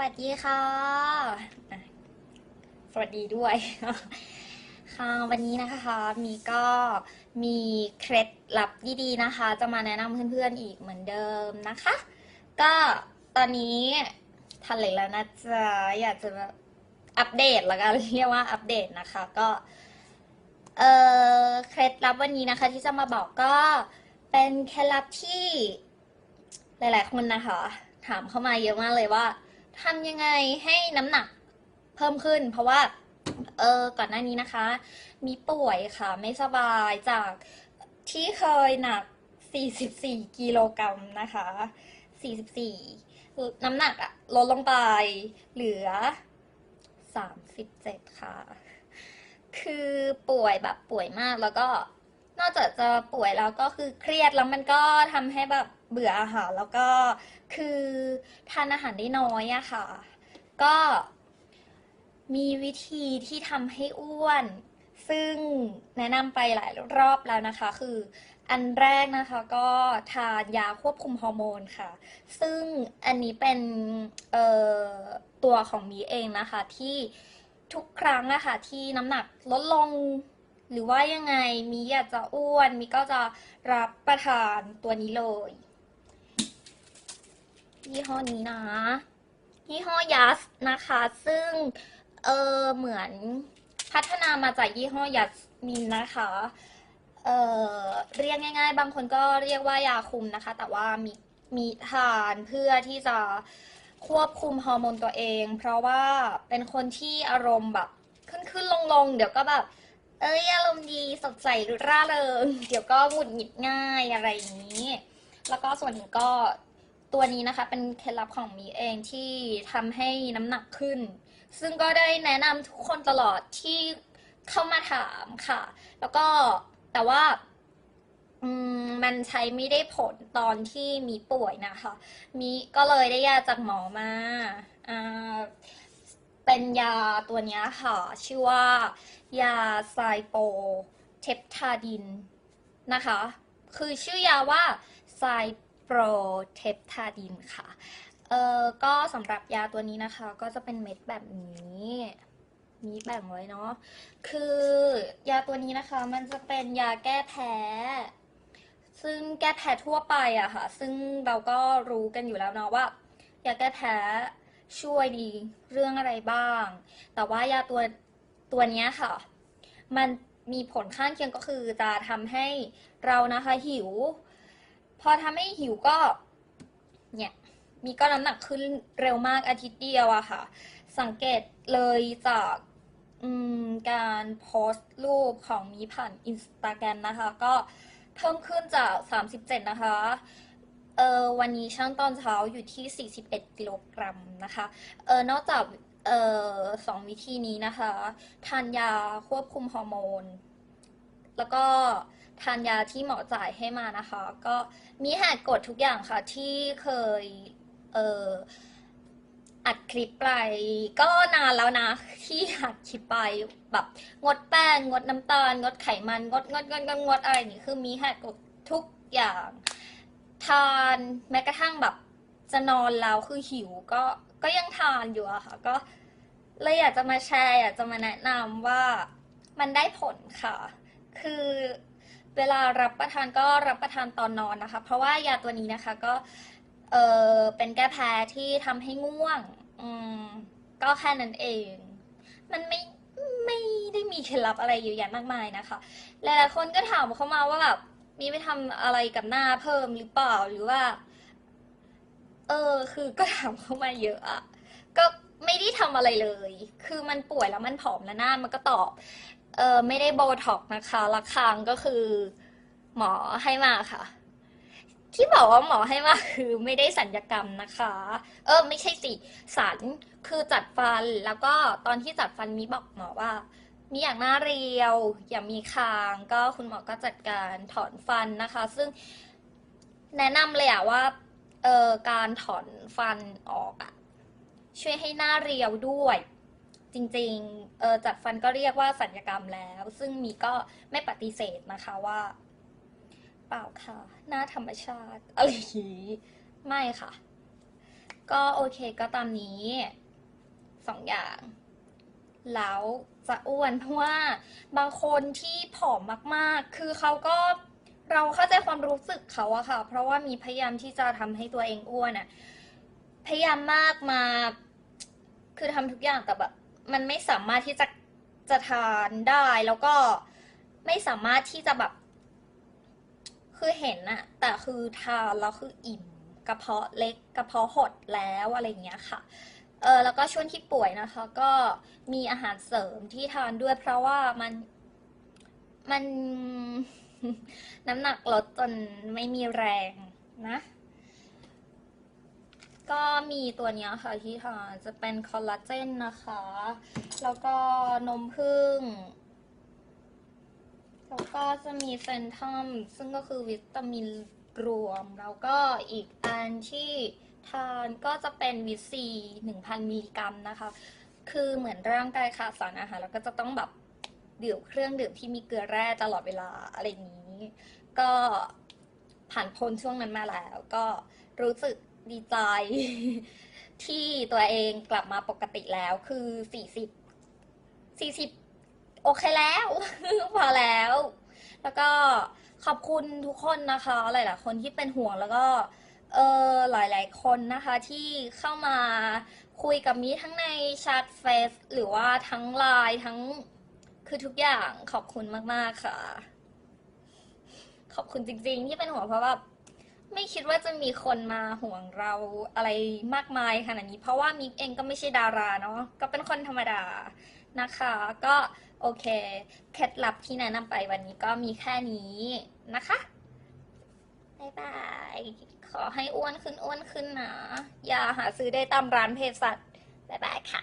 วัสดีค่ะ สวัสดีด้วย ค่ะ วันนี้นะคะ มีก็มีเคล็ดลับดีๆนะคะ จะมาแนะนำเพื่อนๆอีกเหมือนเดิมนะคะ ก็ตอนนี้ทันเลยแล้วนะจ๊ะ อยากจะอัปเดตแล้วกันเรียกว่าอัปเดตนะคะ ก็ เออเคล็ดลับวันนี้นะคะ ที่จะมาบอกก็เป็นเคล็ดลับที่หลาย ๆ คนนะคะ ถามเข้ามาเยอะมากเลยว่า ทำยังไงให้น้ำหนักเพิ่มขึ้น เพราะว่าเออก่อนหน้านี้นะคะ มีป่วยค่ะ ไม่สบายจากที่เคยหนัก 44 กิโลกรัมนะคะ 44 น้ำหนักอะลดลงไปเหลือ 37 ค่ะ คือป่วยแบบป่วยมากแล้วก็นอกจากจะป่วยแล้วก็คือเครียดแล้วมันก็ทำให้แบบ เบื่ออาหารแล้วก็คือทานอาหารได้น้อยอะค่ะ ก็มีวิธีที่ทำให้อ้วน ซึ่งแนะนำไปหลายรอบแล้วนะคะ คืออันแรกนะคะก็ทานยาควบคุมฮอร์โมนค่ะ ซึ่งอันนี้เป็นตัวของมีเองนะคะ ที่ทุกครั้งนะคะที่น้ำหนักลดลงหรือว่ายังไงมีอยากจะอ้วนมีก็จะรับประทานตัวนี้เลย ยี่ห้อนี้นะ ยี่ห้อยัสนะคะ ซึ่งเออเหมือนพัฒนามาจากยี่ห้อยัสมินนะคะเออเรียกง่าย ๆ บางคนก็เรียกว่ายาคุมนะคะ แต่ว่ามีมีทานเพื่อที่จะควบคุมฮอร์โมนตัวเอง เพราะว่าเป็นคนที่อารมณ์แบบขึ้นขึ้นลงลงๆเดี๋ยวก็แบบ เอ้ยอารมณ์ดีสดใสหรือร่าเริง เดี๋ยวก็หงุดหงิดง่ายอะไรอย่างนี้ แล้วก็ส่วนหนึ่งก็ ตัวนี้นะคะเป็นเคล็ดลับของมีเองที่ทำให้น้ำหนักขึ้น ซึ่งก็ได้แนะนำทุกคนตลอดที่เข้ามาถามค่ะ แล้วก็แต่ว่ามันใช้ไม่ได้ผลตอนที่มีป่วยนะคะ มีก็เลยได้ยาจากหมอมาอ่าเป็นยาตัวนี้ค่ะ ชื่อว่า ยาไซโปเทปทาดินนะคะ คือชื่อยาว่าไซโป โปรเทปทาดินค่ะ เออก็สำหรับยาตัวนี้นะคะ ก็จะเป็นเม็ดแบบนี้มีแบ่งไว้เนาะ คือยาตัวนี้นะคะ มันจะเป็นยาแก้แพ้ ซึ่งแก้แพ้ทั่วไปอะค่ะ ซึ่งเราก็รู้กันอยู่แล้วเนาะว่ายาแก้แพ้ช่วยดีเรื่องอะไรบ้าง แต่ว่ายาตัวตัวเนี้ยค่ะ มันมีผลข้างเคียงก็คือจะทำให้เรานะคะหิว พอทำให้หิวก็ เนี่ย มีก็น้ำหนักขึ้นเร็วมากอาทิตย์เดียวอะค่ะ สังเกตเลยจากการโพสต์รูปของมีผ่านอินสตาแกรมนะคะ ก็เพิ่มขึ้นจาก 37 นะคะเออวันนี้ช่างตอนเช้าอยู่ที่ 41 กิโลกรัมนะคะเออนอกจากเออสองวิธีนี้นะคะ ทานยาควบคุมฮอร์โมน แล้วก็ ทานยาที่หมอจ่ายให้มานะคะ ก็มีแหกกฎทุกอย่างค่ะ ที่เคยเอ่ออัดคลิปไปก็นานแล้วนะ ที่อัดคลิปไปแบบงดแป้งงดน้ำตาล งดไขมันงดงดงดงดงดอะไรนี้คือมีแหกกฎทุกอย่าง ทานแม้กระทั่งแบบจะนอนแล้วคือหิวก็ก็ยังทานอยู่อะค่ะ ก็เลยอยากจะมาแชร์อยากจะมาแนะนำว่ามันได้ผลค่ะ คือ เวลารับประทานก็รับประทานตอนนอนนะคะ เพราะว่ายาตัวนี้นะคะก็เออเป็นแก้แพ้ที่ทำให้ง่วง อืมก็แค่นั้นเอง มันไม่ไม่ได้มีเคล็ดลับอะไรเยอะแยะมากมายนะคะ หลายๆคนก็ถามเข้ามาว่าแบบมีไปทำอะไรกับหน้าเพิ่มหรือเปล่าหรือว่า เออ คือก็ถามเข้ามาเยอะอะก็ไม่ได้ทำอะไรเลย คือมันป่วยแล้วมันผอมแล้วหน้ามันก็ตอบ เออไม่ได้โบท็อกนะคะละครังก็คือ หมอให้มาค่ะ ที่บอกว่าหมอให้มาคือไม่ได้สัญญกรรมนะคะ เออ ไม่ใช่สิสันคือจัดฟันแล้วก็ตอนที่จัดฟันมีบอกหมอว่า มีอย่างหน้าเรียว อย่ามีคาง ก็คุณหมอก็จัดการถอนฟันนะคะ ซึ่งแนะนำเลยอะว่าเออการถอนฟันออกอะช่วยให้หน้าเรียวด้วย จริงๆเออจัดฟันก็เรียกว่าสัญญกรรมแล้ว ซึ่งมีก็ไม่ปฏิเสธนะคะว่า เปล่าค่ะ หน้าธรรมชาติอะไรอย่างนี้ไม่ค่ะ ก็โอเคก็ตามนี้สองอย่างแล้วจะอ้วนเพราะว่าบางคนที่ผอมมากๆ คือเขาก็เราเข้าใจความรู้สึกเขาอะค่ะ เพราะว่ามีพยายามที่จะทำให้ตัวเองอ้วนอะพยายามมากมา คือทำทุกอย่างแต่แบบ มันไม่สามารถที่จะจะทานได้ แล้วก็ไม่สามารถที่จะแบบ คือเห็นอะแต่คือทานแล้วคืออิ่มกระเพาะเล็กกระเพาะหดแล้วอะไรอย่างเงี้ยค่ะเออแล้วก็ช่วงที่ป่วยนะคะ ก็มีอาหารเสริมที่ทานด้วยเพราะว่ามันมันน้ำหนักลดจนไม่มีแรงนะ ก็มีตัวนี้ค่ะที่ทานจะเป็นคอลลาเจนนะคะ แล้วก็นมผึ้งแล้วก็จะมีเซนทัมซึ่งก็คือวิตามินรวม แล้วก็อีกอันที่ทานก็จะเป็นวิตซีหนึ่งพันมิลลิกรัมนะคะ คือเหมือนร่างกายขาดสารอาหารแล้วก็จะต้องแบบดื่มเครื่องดื่มที่มีเกลือแร่ตลอดเวลาอะไรนี้ ก็ผ่านพ้นช่วงนั้นมาแล้ว ก็รู้สึก ดีใจ ที่ตัวเองกลับมาปกติแล้วคือสี่สิบสี่สิบโอเคแล้ว พอแล้ว แล้วก็ขอบคุณทุกคนนะคะ หลายๆคนที่เป็นห่วงแล้วก็เออหลายๆคนนะคะที่เข้ามาคุยกับมีทั้งในแชทเฟซหรือว่าทั้งไลน์ทั้งคือทุกอย่างขอบคุณมาก ๆ ค่ะ ขอบคุณจริง ๆ ที่เป็นห่วงเพราะว่า ไม่คิดว่าจะมีคนมาห่วงเราอะไรมากมายขนาดนี้ เพราะว่ามิกเองก็ไม่ใช่ดาราเนาะก็เป็นคนธรรมดานะคะ ก็โอเคเคล็ดลับที่แนะนำไปวันนี้ก็มีแค่นี้นะคะบายบายขอให้อ้วนขึ้นอ้วนขึ้นนะ อย่าหาซื้อได้ตามร้านเภสัชบายบายค่ะ